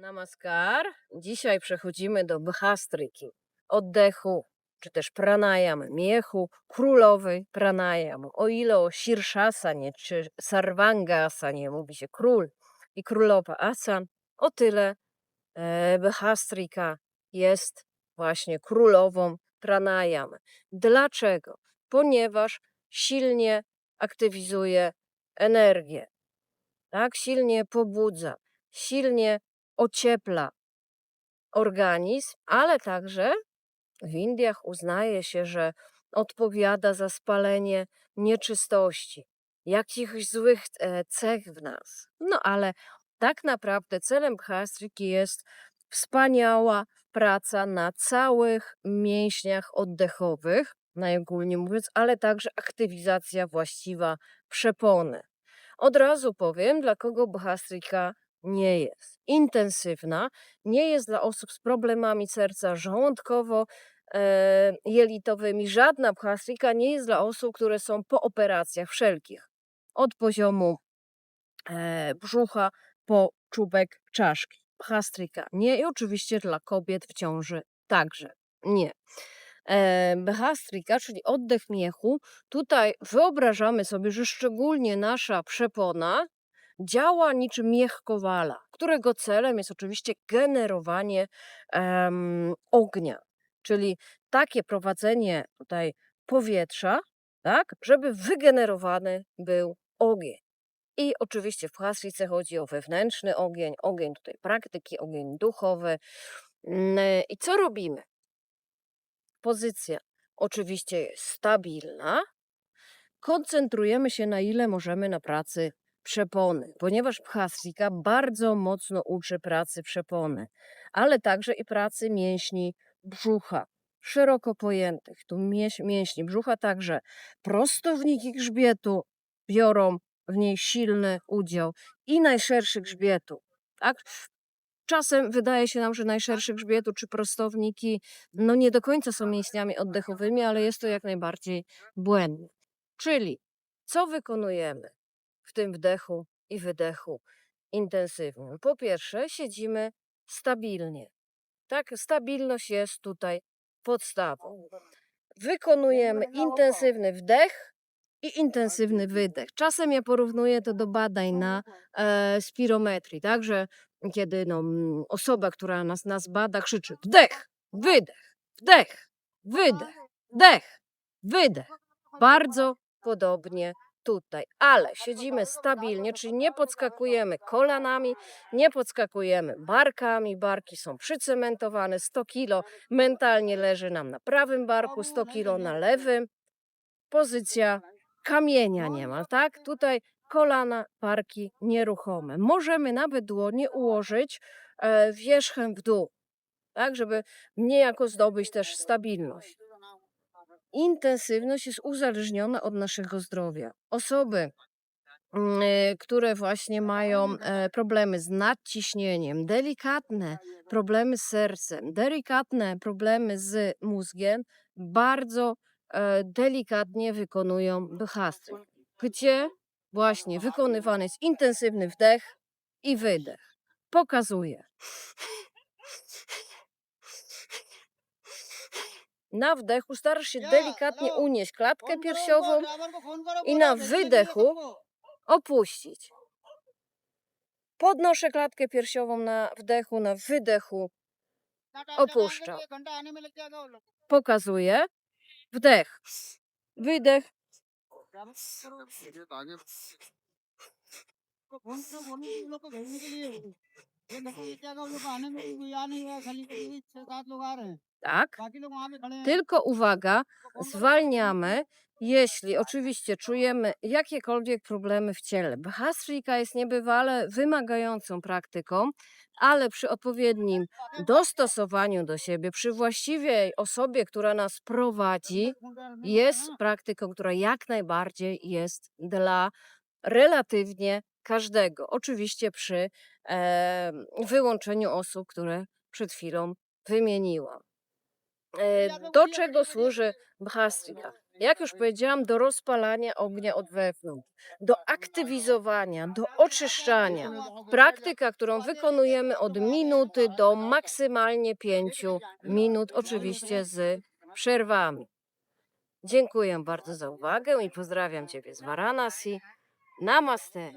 Namaskar. Dzisiaj przechodzimy do bhastryki, oddechu, czy też pranayam, miechu, królowej pranayam. O ile o Shirshasanie czy Sarvangasanie mówi się król i królowa asan, o tyle e, bhastryka jest właśnie królową pranayam. Dlaczego? Ponieważ silnie aktywizuje energię, tak? Silnie pobudza, silnie ociepla organizm, ale także w Indiach uznaje się, że odpowiada za spalenie nieczystości, jakichś złych e, cech w nas. No ale tak naprawdę celem bhastryki jest wspaniała praca na całych mięśniach oddechowych, najogólniej mówiąc, ale także aktywizacja właściwa przepony. Od razu powiem, dla kogo bhastryka nie jest. Intensywna, nie jest dla osób z problemami serca żołądkowo-jelitowymi. Żadna bhastryka nie jest dla osób, które są po operacjach wszelkich. Od poziomu e, brzucha po czubek czaszki. Bhastryka nie i oczywiście dla kobiet w ciąży także nie. E, Bhastryka, czyli oddech miechu, tutaj wyobrażamy sobie, że szczególnie nasza przepona działa niczym miech kowala, którego celem jest oczywiście generowanie ognia, czyli takie prowadzenie tutaj powietrza, tak, żeby wygenerowany był ogień. I oczywiście w Hastryce chodzi o wewnętrzny ogień, ogień tutaj praktyki, ogień duchowy. Mm, I co robimy? Pozycja oczywiście jest stabilna. Koncentrujemy się na ile możemy na pracy przepony, ponieważ Bhasrika bardzo mocno uczy pracy przepony, ale także i pracy mięśni brzucha, szeroko pojętych. Tu mięś, mięśni brzucha także prostowniki grzbietu biorą w niej silny udział i najszerszy grzbietu. Tak? Czasem wydaje się nam, że najszerszy grzbietu czy prostowniki no nie do końca są mięśniami oddechowymi, ale jest to jak najbardziej błędne. Czyli co wykonujemy w tym wdechu i wydechu intensywnym? Po pierwsze, siedzimy stabilnie. Tak, stabilność jest tutaj podstawą. Wykonujemy intensywny wdech i intensywny wydech. Czasem ja porównuję to do badań na e, spirometrii, tak, że kiedy no, mm, osoba, która nas, nas bada, krzyczy wdech, wydech, wdech, wydech, wdech, wydech. Bardzo podobnie tutaj, ale siedzimy stabilnie, czyli nie podskakujemy kolanami, nie podskakujemy barkami, barki są przycementowane, 100 kilo mentalnie leży nam na prawym barku, 100 kilo na lewym. Pozycja kamienia nie ma, tak? Tutaj kolana, barki nieruchome. Możemy nawet dłonie ułożyć e, wierzchem w dół, tak, żeby niejako zdobyć też stabilność. Intensywność jest uzależniona od naszego zdrowia. Osoby, mm, e, które właśnie mają e, problemy z nadciśnieniem, delikatne problemy z sercem, delikatne problemy z mózgiem, bardzo e, delikatnie wykonują bhastry, gdzie właśnie wykonywany jest intensywny wdech i wydech. Pokazuję. Na wdechu starasz się delikatnie unieść klatkę piersiową i na wydechu opuścić. Podnoszę klatkę piersiową na wdechu, na wydechu opuszczam. Pokazuję. Wdech. Wydech. Tak. Tylko uwaga, zwalniamy, jeśli oczywiście czujemy jakiekolwiek problemy w ciele. Bhastrika jest niebywale wymagającą praktyką, ale przy odpowiednim dostosowaniu do siebie, przy właściwej osobie, która nas prowadzi, jest praktyką, która jak najbardziej jest dla relatywnie każdego. Oczywiście przy e, wyłączeniu osób, które przed chwilą wymieniłam. E, do czego służy bhastrika? jak już powiedziałam, do rozpalania ognia od wewnątrz, do aktywizowania, do oczyszczania. Praktyka, którą wykonujemy od minuty do maksymalnie pięciu minut, oczywiście z przerwami. Dziękuję bardzo za uwagę i pozdrawiam Ciebie z Varanasi. Namaste.